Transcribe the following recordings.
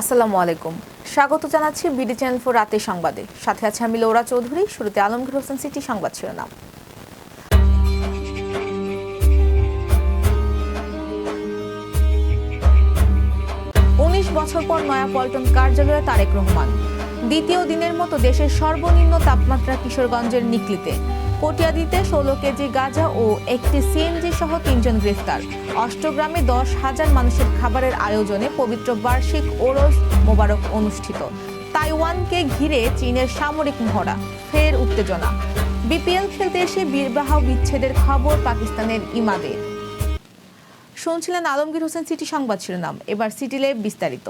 আসসালামু আলাইকুম। স্বাগত জানাচ্ছি বিডি চ্যানেল ফোর রাতের সংবাদে। সাথে আছে আমি লৌরা চৌধুরী, শুরুতে আলমগীর হোসেন সিটি সংবাদ শিরোনাম। উনিশ বছর পর নয়াপল্টন কার্যালয়ে তারেক রহমান। দ্বিতীয় দিনের মতো দেশের সর্বনিম্ন তাপমাত্রা কিশোরগঞ্জের নিকলিতে। কটিয়াদিতে ষোলো কেজি গাঁজা ও একটি সিএনজি সহ তিনজন গ্রেফতার। অষ্টগ্রামে দশ হাজার মানুষের খাবারের আয়োজনে পবিত্র বার্ষিক ওরস মোবারক অনুষ্ঠিত। তাইওয়ানকে ঘিরে চীনের সামরিক মহড়া, ফের উত্তেজনা। বিপিএল খেলতে এসে বিবাহ বিচ্ছেদের খবর পাকিস্তানের ইমাদের শুনছিলেন আলমগীর হোসেন সিটি সংবাদ শিরোনাম, এবার সিটিলে বিস্তারিত।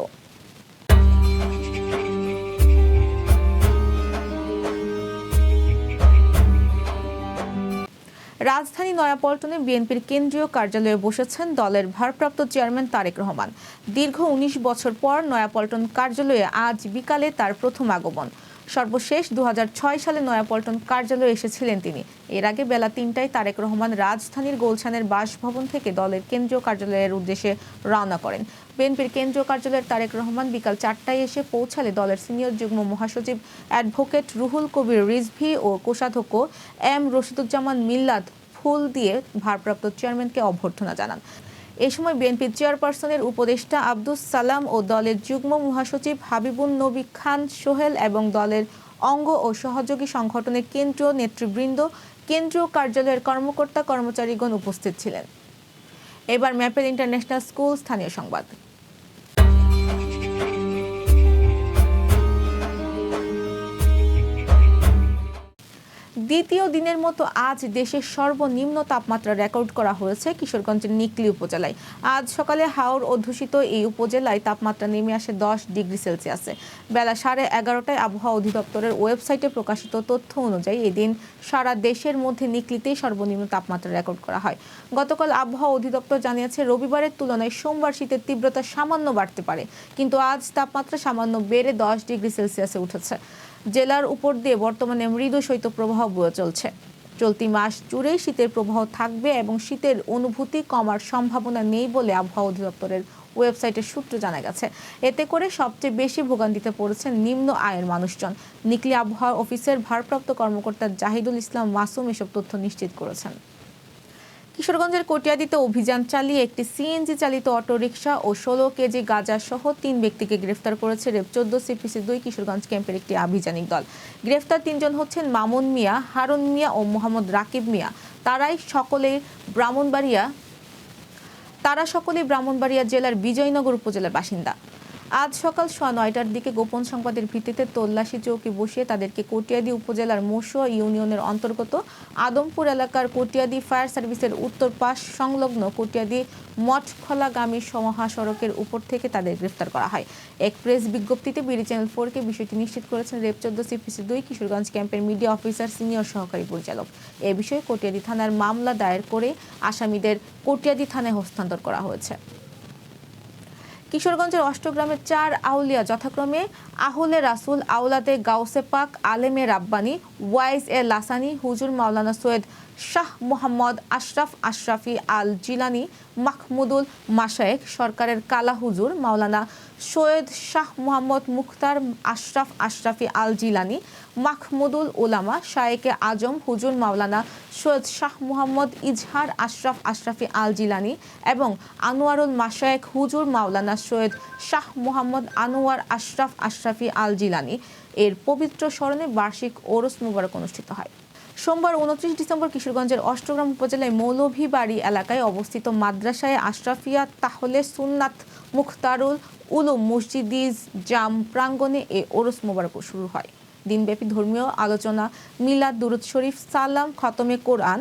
রাজধানী নয়াপল্টনে বিএনপির কেন্দ্রীয় কার্যালয়ে বসেছেন দলের ভারপ্রাপ্ত চেয়ারম্যান তারেক রহমান। দীর্ঘ উনিশ বছর পর নয়াপল্টন কার্যালয়ে আজ বিকালে তার প্রথম আগমন। সর্বশেষ দুহাজার ছয় সালে নয়াপল্টন কার্যালয়ে এসেছিলেন তিনি। এর আগে বেলা তিনটায় তারেক রহমান রাজধানীর গোলছানের বাসভবন থেকে দলের কেন্দ্রীয় কার্যালয়ের উদ্দেশ্যে রওনা করেন। বিএনপির কেন্দ্রীয় কার্যালয়ের তারেক রহমান বিকাল চারটায় এসে পৌঁছালে দলের সিনিয়র যুগ্ম মহাসচিব অ্যাডভোকেট রুহুল কবির রিজভি ও কোষাধ্যক্ষ এম রশিদুজ্জামান মিল্লাদ ফুল দিয়ে ভারপ্রাপ্ত চেয়ারম্যানকে অভ্যর্থনা জানান। এ সময় বিএনপি চেয়ারপারসনের উপদেষ্টা আব্দুস সালাম ও দলের যুগ্ম মহাসচিব হাবিবুল নবী খান সোহেল এবং দলের অঙ্গ ও সহযোগী সংগঠনের কেন্দ্রীয় নেতৃবৃন্দ, কেন্দ্রীয় কার্যালয়ের কর্মকর্তা কর্মচারীগণ উপস্থিত ছিলেন। এবার ম্যাপেল ইন্টারন্যাশনাল স্কুল স্থানীয় সংবাদ। দ্বিতীয় দিনের মতো আজ দেশের সর্বনিম্ন তাপমাত্রা রেকর্ড করা হয়েছে কিশোরগঞ্জের নিকলি উপজেলায়। আজ সকালে হাওর অধ্যুষিত এই উপজেলায় তাপমাত্রা নেমে আসে দশ ডিগ্রি সেলসিয়াসে। বেলা সাড়ে এগারোটায় আবহাওয়া অধিদপ্তরের ওয়েবসাইটে প্রকাশিত তথ্য অনুযায়ী এদিন সারা দেশের মধ্যে নিকলিতেই সর্বনিম্ন তাপমাত্রা রেকর্ড করা হয়। গতকাল আবহাওয়া অধিদপ্তর জানিয়েছে, রবিবারের তুলনায় সোমবার শীতের তীব্রতা সামান্য বাড়তে পারে, কিন্তু আজ তাপমাত্রা সামান্য বেড়ে দশ ডিগ্রি সেলসিয়াসে উঠেছে। জেলার উপর দিয়ে বর্তমানে মৃদু শৈত্যপ্রবাহ বয়ে চলছে। চলতি মাস জুড়ে শীতের প্রবাহ থাকবে এবং শীতের অনুভূতি কমার সম্ভাবনা নেই বলে আবহাওয়া অধিদপ্তরের ওয়েবসাইটের সূত্র জানা গেছে। এতে করে সবচেয়ে বেশি ভোগান্তিতে পড়েছেন নিম্ন আয়ের মানুষজন। নিকলি আবহাওয়া অফিসের ভারপ্রাপ্ত কর্মকর্তা জাহিদুল ইসলাম মাসুম এসব তথ্য নিশ্চিত করেছেন। কিশোরগঞ্জের কটিয়াদিতে অভিযান চালিয়ে একটি সিএনজি চালিত অটোরিকশা ও ষোলো কেজি গাঁজা সহ তিন ব্যক্তিকে গ্রেফতার করেছে রেপ চোদ্দ সিপিসি দুই কিশোরগঞ্জ ক্যাম্পের একটি আভিযানিক দল। গ্রেফতার তিনজন হচ্ছেন মামুন মিয়া, হারুন মিয়া ও মোহাম্মদ রাকিব মিয়া। তারাই সকলেই ব্রাহ্মণবাড়িয়া তারা সকলেই ব্রাহ্মণবাড়িয়া জেলার বিজয়নগর উপজেলার বাসিন্দা। আজ সকাল সোয়া নয়টার দিকে গোপন সংবাদের ভিত্তিতে তল্লাশি চৌকি বসিয়ে তাদেরকে কটিয়াদি উপজেলার মশুয়া ইউনিয়নের অন্তর্গত আদমপুর এলাকার কটিয়াদি ফায়ার সার্ভিসের উত্তর পাশ সংলগ্ন কটিয়াদি মঠখোলাগামী মহাসড়কের উপর থেকে তাদের গ্রেফতার করা হয়। এক প্রেস বিজ্ঞপ্তিতে বিডি চ্যানেল ফোরকে বিষয়টি নিশ্চিত করেছেন রেপ চোদ্দ সিপিসি দুই কিশোরগঞ্জ ক্যাম্পের মিডিয়া অফিসার, সিনিয়র সহকারী পরিচালক। এ বিষয়ে কটিয়াদি থানার মামলা দায়ের করে আসামিদের কটিয়াদি থানায় হস্তান্তর করা হয়েছে। কিশোরগঞ্জের অষ্টগ্রামের চার আউলিয়া যথাক্রমে আহুলে রাসুল, আউলাদে গাউসে পাক, আলেমে রাব্বানি ওয়াইস এ লাসানি, হুজুর মাওলানা সৈয়দ শাহ মোহাম্মদ আশরাফ আশরাফি আল জিলানি মাহমুদুল মাশায়েক সরকারের কালা হুজুর মাওলানা সৈয়দ শাহ মোহাম্মদ মুখতার আশরাফ আশরাফি আল জিলানি মাহমুদুল উলামা, শায়েকে আজম, হুজুর মাওলানা সৈয়দ শাহ মুহাম্মদ ইজহার আশরাফ আশরাফি আল জিলানি এবং আনোয়ারুল মাশায়েক হুজুর মাওলানা সৈয়দ শাহ মোহাম্মদ আনোয়ার আশরাফ আশরাফি আল জিলানি এর পবিত্র স্মরণে বার্ষিক ওরস মুবারক অনুষ্ঠিত হয়। সোমবার উনত্রিশ ডিসেম্বর কিশোরগঞ্জের অষ্টগ্রাম উপজেলায় মৌলভীবাড়ি এলাকায় অবস্থিত মাদ্রাসায় আশরাফিয়া তাহলে সুন্নাত মুখতারুল উলুম মসজিদিজ জাম প্রাঙ্গণে এ ওরস মোবারক শুরু হয়। দিনব্যাপী ধর্মীয় আলোচনা, মিলাদ, দুরুদ শরীফ, সালাম, খতমে কোরআন,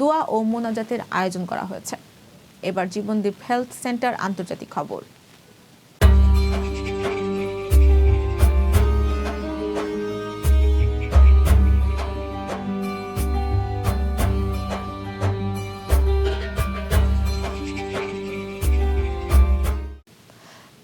দোয়া ও মোনাজাতের আয়োজন করা হয়েছে। এবার জীবনদীপ হেলথ সেন্টার আন্তর্জাতিক খবর।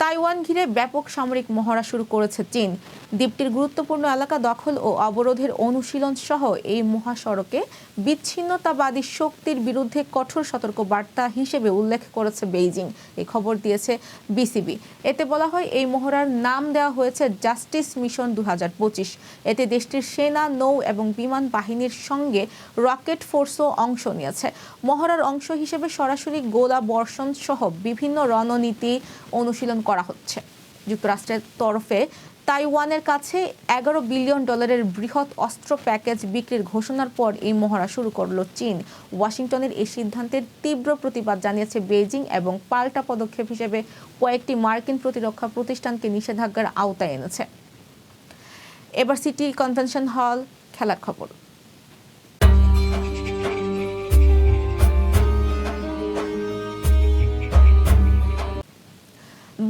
তাইওয়ান ঘিরে ব্যাপক সামরিক মহড়া শুরু করেছে চীন। দ্বীপটির গুরুত্বপূর্ণ এলাকা দখল ও অবরোধের অনুশীলন সহ এই মহাসড়কে বিচ্ছিন্নতাবাদী শক্তির বিরুদ্ধে কঠোর সতর্ক বার্তা হিসেবে উল্লেখ করেছে বেইজিং। এই খবর দিয়েছে বিসিবি। এতে বলা হয়, এই মহড়ার নাম দেওয়া হয়েছে জাস্টিস মিশন দুহাজার পঁচিশ। এতে দেশটির সেনা, নৌ এবং বিমান বাহিনীর সঙ্গে রকেট ফোর্সও অংশ নিয়েছে। মহড়ার অংশ হিসেবে সরাসরি গোলা বর্ষণ সহ বিভিন্ন রণনীতি অনুশীলন করা হচ্ছে। যুক্তরাষ্ট্রের তরফে তাইওয়ানের কাছে এগারো বিলিয়ন ডলারের বৃহৎ অস্ত্র প্যাকেজ বিক্রির ঘোষণার পর এই মহড়া শুরু করল চীন। ওয়াশিংটনের এই সিদ্ধান্তের তীব্র প্রতিবাদ জানিয়েছে বেইজিং এবং পাল্টা পদক্ষেপ হিসেবে কয়েকটি মার্কিন প্রতিরক্ষা প্রতিষ্ঠানকে নিষেধাজ্ঞার আওতায় এনেছে। এবার সিটি কনভেনশন হল, খেলার খবর।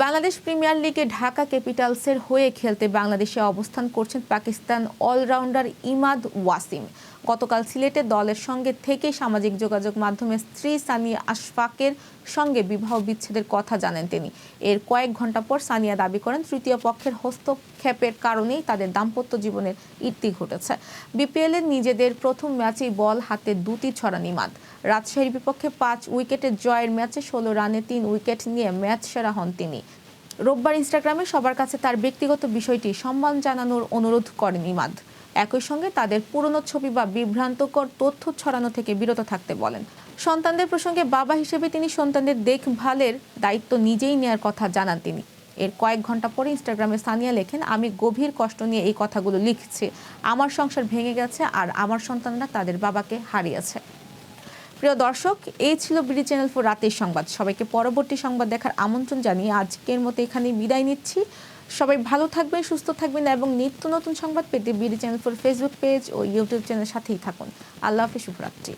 বাংলাদেশ প্রিমিয়ার লিগে ঢাকা ক্যাপিটালসের হয়ে খেলতে বাংলাদেশে অবস্থান করছেন পাকিস্তান অলরাউন্ডার ইমাদ ওয়াসিম। গতকাল সিলেটে দলের সঙ্গে থেকে সামাজিক যোগাযোগ মাধ্যমে স্ত্রী সানিয়া আশফাকের সঙ্গে বিবাহ বিচ্ছেদের কথা জানেন তিনি। এর কয়েক ঘণ্টা পর সানিয়া দাবি করেন, তৃতীয় পক্ষের হস্তক্ষেপের কারণেই তাদের দাম্পত্য জীবনের ইতি ঘটেছে। বিপিএল নিজেদের প্রথম ম্যাচেই বল হাতে দুটি ছড়া নিমাদ রাজশাহীর বিপক্ষে পাঁচ উইকেটের জয়ের ম্যাচে ষোলো রানে তিন উইকেট নিয়ে ম্যাচ সেরা হন তিনি। রোববার ইনস্টাগ্রামে সবার কাছে তার ব্যক্তিগত বিষয়টি সম্মান জানানোর অনুরোধ করেন ইমাদ একই সঙ্গে তাদের পুরনো ছবি বা বিভ্রান্তকর তথ্য ছড়ানো থেকে বিরত থাকতে বলেন। সন্তানদের প্রসঙ্গে বাবা হিসেবে তিনি সন্তানদের দেখভালের দায়িত্ব নিজেই নেয়ার কথা জানান তিনি। এর কয়েক ঘণ্টা পরে ইনস্টাগ্রামে সানিয়া লেখেন, আমি গভীর কষ্ট নিয়ে এই কথাগুলো লিখছি। আমার সংসার ভেঙে গেছে আর আমার সন্তানরা তাদের বাবাকে হারিয়েছে। প্রিয় দর্শক, এই ছিল বিডি চ্যানেল ফোর রাতের সংবাদ। সবাইকে পরবর্তী সংবাদ দেখার আমন্ত্রণ জানিয়ে আজকের মতো এখানে বিদায় নিচ্ছি। সবাই ভালো থাকবেন, সুস্থ থাকবেন এবং নিত্য নতুন সংবাদ পেতে BD channel for Facebook page O YouTube channel সাথেই থাকুন। আল্লাহ হাফিজ, শুভরাত্রি।